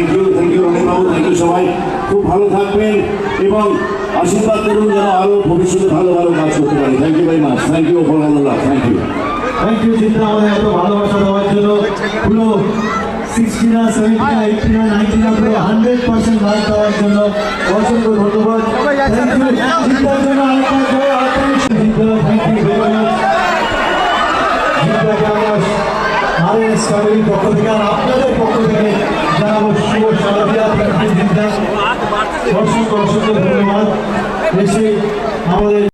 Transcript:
Thank you thank you Rameshbabu thank you সবাই। খুব ভালো থাকবেন এবং আশীর্বাদ করুন যেন আরও ভবিষ্যতে ভালো ভালো কাজ করতে পারি। থ্যাংক ইউ ভাই মাছ thank you for thank you thank you চিন্তা আমাদের এত ভালোবাসা দেওয়ার জন্য পুরো সিক্সটি না সেভেন্টি না এইটটি না নাইনটি না পুরো হান্ড্রেড পার্সেন্ট লাইক দেওয়ার জন্য অসংখ্য ধন্যবাদ চিন্তার জন্য আর পক্ষ থেকে আর আপনাদের পক্ষ অসংখ্য অসংখ্য ধন্যবাদ। এসে আমাদের